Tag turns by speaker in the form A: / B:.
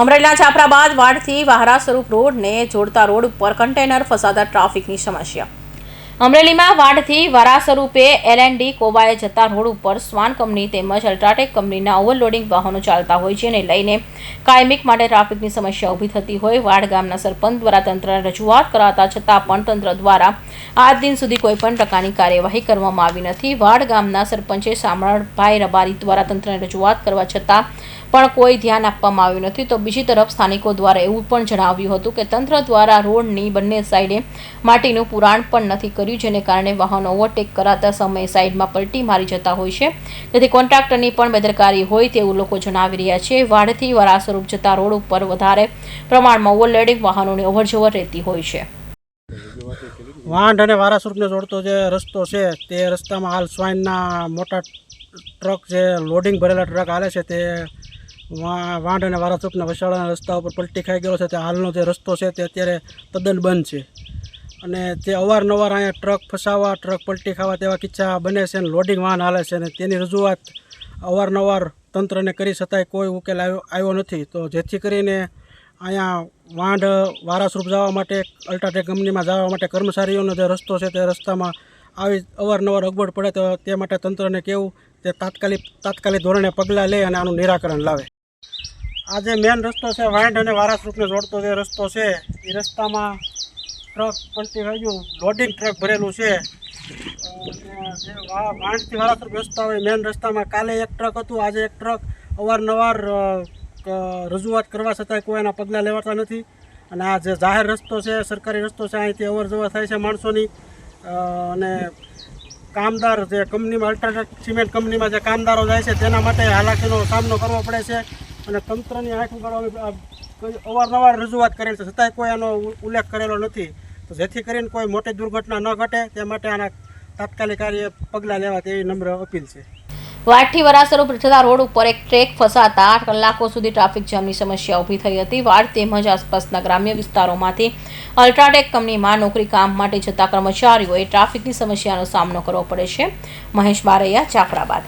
A: અમરેલીના જાફરાબાદ વાડથી વાહરા સ્વરૂપ રોડને જોડતા રોડ ઉપર કન્ટેનર ફસાતા ટ્રાફિકની સમસ્યા. અમરેલીમાં વાડથી વારા સ્વરૂપે એલ એન્ડ ડી કોબાએ જતા રોડ ઉપર સ્વાન કંપની તેમજ અલ્ટ્રાટેક કંપનીના ઓવરલોડિંગ વાહનો ચાલતા હોય છે અને લઈને કાયમિક માટે ટ્રાફિકની સમસ્યા ઊભી થતી હોય. વાડ ગામના સરપંચ દ્વારા તંત્રને રજૂઆત કરાતા છતાં પણ તંત્ર દ્વારા આજ દિન સુધી કોઈપણ પ્રકારની કાર્યવાહી કરવામાં આવી નથી. વાડ ગામના સરપંચે શામળભાઈ રબારી દ્વારા તંત્રને રજૂઆત કરવા છતાં પણ કોઈ ધ્યાન આપવામાં આવ્યું નથી. તો બીજી તરફ સ્થાનિકો દ્વારા એવું પણ જણાવ્યું હતું કે તંત્ર દ્વારા રોડની બંને સાઈડે માટીનું પુરાણ પણ નથી કર્યું. જેને કારણે વાહનો ઓવરટેક કરાતા સમયે સાઈડમાં પલટી મારી જતા હોય છે. તેથી કોન્ટ્રાક્ટરની પણ બેદરકારી હોય તેવું લોકો જણાવી રહ્યા છે. વાડથી વરા સ્વરૂપ જતા રોડ ઉપર વધારે પ્રમાણમાં ઓવરલોડિંગ વાહનોની અવરજવર રહેતી હોય છે.
B: વાંઢ અને વારાસુરને જોડતો જે રસ્તો છે, તે રસ્તામાં હાલ સ્વાઇનના મોટા ટ્રક જે લોડિંગ ભરેલા ટ્રક હાલે છે, તે વાંઢ અને વારાસુરના વસાડાના રસ્તા ઉપર પલટી ખાઈ ગયેલો છે. તે હાલનો જે રસ્તો છે, તે અત્યારે તદ્દન બંધ છે. અને તે અવારનવાર અહીંયા ટ્રક ફસાવા, ટ્રક પલટી ખાવા તેવા કિસ્સા બને છે અને લોડિંગ વાહન હાલે છે અને તેની રજૂઆત અવારનવાર તંત્રને કરી છતાંય કોઈ ઉકેલ આવ્યો આવ્યો નથી. તો જેથી કરીને અહીંયા વાંઢ વારાસરૂપ જવા માટે અલ્ટ્રાટેક કંપનીમાં જવા માટે કર્મચારીઓનો જે રસ્તો છે તે રસ્તામાં આવી અવારનવાર અગવડ પડે તો તે માટે તંત્રને કેવું તે તાત્કાલિક તાત્કાલિક ધોરણે પગલાં લે અને આનું નિરાકરણ લાવે. આ જે મેન રસ્તો છે, વાંઢ અને વારાસ્વરૂપને જોડતો જે રસ્તો છે, એ રસ્તામાં ટ્રક થઈ ગયું લોડિંગ ટ્રક ભરેલું છે. જે વા- વાંઢથી વારાસ્વરૂપ રસ્તા હોય મેન રસ્તામાં કાલે એક ટ્રક હતું, આજે એક ટ્રક. અવારનવાર રજૂઆત કરવા છતાંય કોઈ એના પગલાં લેવાતા નથી. અને આ જે જાહેર રસ્તો છે, સરકારી રસ્તો છે, અહીંથી અવર જવર થાય છે માણસોની. અને કામદાર જે કંપનીમાં, અલ્ટ્રાટેક સિમેન્ટ કંપનીમાં જે કામદારો જાય છે, તેના માટે હાલાકીનો સામનો કરવો પડે છે. અને તંત્રની આંખ ઉગાડવા અવારનવાર રજૂઆત કરેલ છે, છતાંય કોઈ એનો ઉલ્લેખ કરેલો નથી. તો જેથી કરીને કોઈ મોટી દુર્ઘટના ન ઘટે, તે માટે આના તાત્કાલિક કાર્ય પગલાં લેવા તેવી નમ્ર અપીલ છે.
A: વાઠી વરાસર ઉપર થતા રોડ ઉપર એક ટ્રેક ફસાતા આઠ કલાકો સુધી ટ્રાફિક જામની સમસ્યા ઊભી થઈ હતી. વાડ તેમજ આસપાસના ગ્રામ્ય વિસ્તારોમાંથી અલ્ટ્રાટેક કંપનીમાં નોકરી કામ માટે જતા કર્મચારીઓએ ટ્રાફિકની સમસ્યાનો સામનો કરવો પડે છે. મહેશ બારૈયા, જાફરાબાદ.